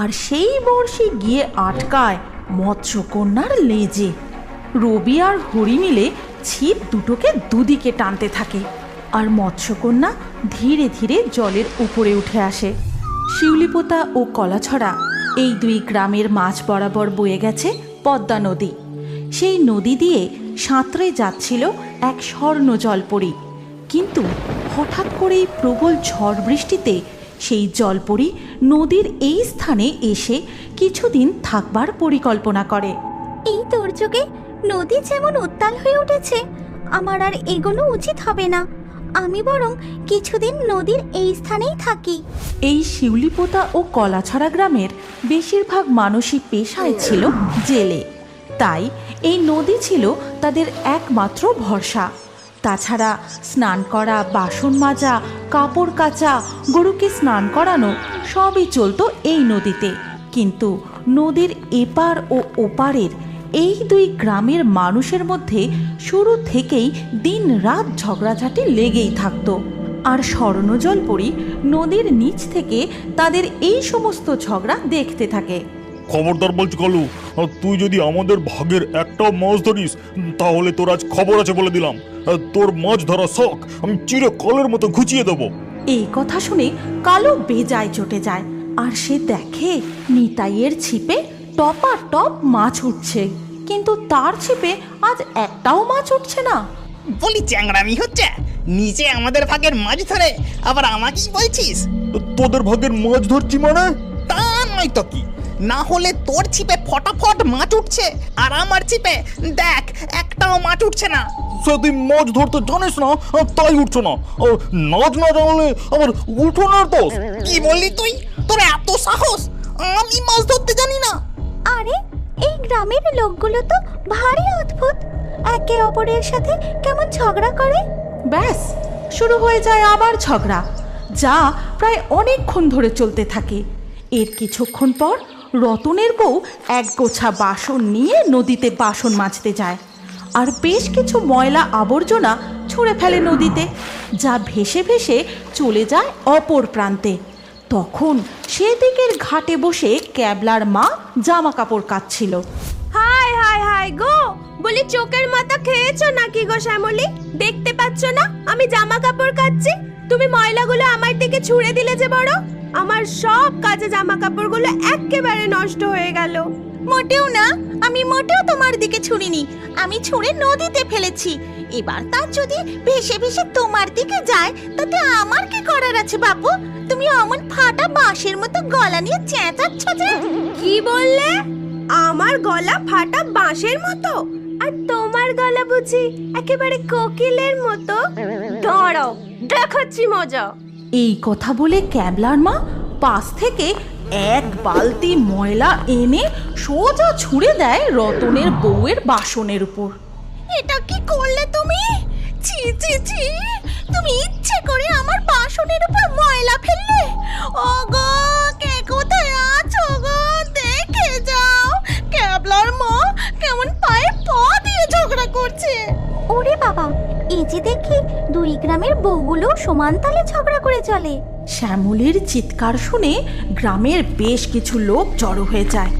আর সেই বড়শি গিয়ে আটকায় মৎস্যকন্যার লেজে। রবি আর হরি মিলে ছিপ দুটোকে দুদিকে টানতে থাকে আর মৎস্যকন্যা ধীরে ধীরে জলের উপরে উঠে আসে। শিউলিপোতা ও কলাছড়া এই দুই গ্রামের মাঝ বরাবর বয়ে গেছে পদ্মা নদী। সেই নদী দিয়ে সাঁতরে যাচ্ছিল এক স্বর্ণ জলপরি কিন্তু হঠাৎ করেই প্রবল ঝড় বৃষ্টিতে সেই জলপরি নদীর এই স্থানে এসে কিছুদিন থাকবার পরিকল্পনা করে। এই দুর্যোগে নদী যেমন উত্তাল হয়ে উঠেছে আমার আর এগোনো উচিত হবে না। আমি বরং কিছুদিন নদীর এই স্থানেই থাকি। এই শিউলিপোতা ও কলাছড়া গ্রামের বেশিরভাগ মানুষই পেশায় ছিল জেলে। তাই এই নদী ছিল তাদের একমাত্র ভরসা। তাছাড়া স্নান করা, বাসন মাজা, কাপড় কাচা, গরুকে স্নান করানো সবই চলতো এই নদীতে। কিন্তু নদীর এপার ও ওপারের এই দুই গ্রামের মানুষের মধ্যে শুরু থেকেই দিন রাত ঝগড়াঝাটি লেগেই থাকতো। আর স্বর্ণজলপরি নদীর নিচ থেকে তাদের এই সমস্ত ঝগড়া দেখতে থাকে। খবরদার বলছি কালু আর তুই যদি আমাদের ভাগের একটাও মাছ ধরিস তাহলে তোর আজ খবর আছে বলে দিলাম। তোর মাছ ধরা শখ আমি চিরে কলের মতো ঘুচিয়ে দেবো। এই কথা শুনে কালো বেজায় চটে যায় আর সে দেখে নিতাইয়ের ছিপে টপা টপ মাছ উঠছে কিন্তু তার ছিপে আজ একটাও মাছ উঠছে না। বলি চ্যাংড়ামি হচ্ছে? নিচে আমাদের ভাগের মাছ ধরে আবার আমাকেই বলছিস? তোদের ভাগের মাছ ধরছি মানে? তা নয় তো কি? না হলে তোর ছিপে ফটাফট মাছ উঠছে আর আমার ছিপে দেখ একটাও মাছ উঠছে না। তুই মাছ ধরতে জানিস না তাই উঠছো না। নাচ না জানলে আবার উঠোনের দোষ কি বললি তুই? তোর এত সাহস? আমি মাছ ধরতে জানি না। আরে এই গ্রামের লোকগুলো তো ভারী অদ্ভুত। একে অপরের সাথে কেমন ঝগড়া করে? ব্যাস শুরু হয়ে যায় আবার ঝগড়া যা প্রায় অনেকক্ষণ ধরে চলতে থাকে। এর কিছুক্ষণ পর রতনের বউ এক গোছা বাসন নিয়ে নদীতে বাসন মাজতে যায়। আর বেশ কিছু ময়লা আবর্জনা ছুঁড়ে ফেলে নদীতে, যা ভেসে ভেসে চলে যায় অপর প্রান্তে। তখন সেদিকের ঘাটে বসে ক্যাবলার মা জামা কাপড় কাচ্ছিল। হাই হাই হাই গো। বলি চোখের মাথা খেয়েছো নাকি গো শ্যামলি? দেখতে পাচ্ছ না? আমি জামা কাপড় কাচ্ছি। তুমি ময়লাগুলো আমার দিকে ছুঁড়ে দিলে যে বড়। আমার সব কাজে জামা কাপড়গুলো একেবারে নষ্ট হয়ে গেল। মোটেও না। আমি মোটেও তোমার দিকে ছুঁড়িনি। আমি ছুঁড়ে নদীতে ফেলেছি। এবার তার যদি ভেসে ভেসে তোমার দিকে যায় তাতে আমার কি করার আছে বাপু? তুমি অমন ফাটা বাঁশের মতো গলা নিয়ে চেঁচাচ্ছ যে? কি বললে? আমার গলা ফাটা বাঁশের মতো। আর তোমার গলা বুঝি একেবারে কোকিলের মতো। দাঁড়াও দেখাচ্ছি মজা। এই কথা বলে ক্যাবলার মা পাশ থেকে এক বালতি ময়লা এনে সোজা ছুঁড়ে দেয় রতনের বউয়ের বাসনের উপর। এটা কি করলে তুমি? ছি ছি ছি। তুমি ইচ্ছে করে আমার বাসনের করছে ওরে বাবা এই যে দেখি দুই গ্রামের বউগুলো সমান তালে ঝগড়া করে চলে। শ্যামলের চিৎকার শুনে গ্রামের বেশ কিছু লোক জড়ো হয়ে যায়।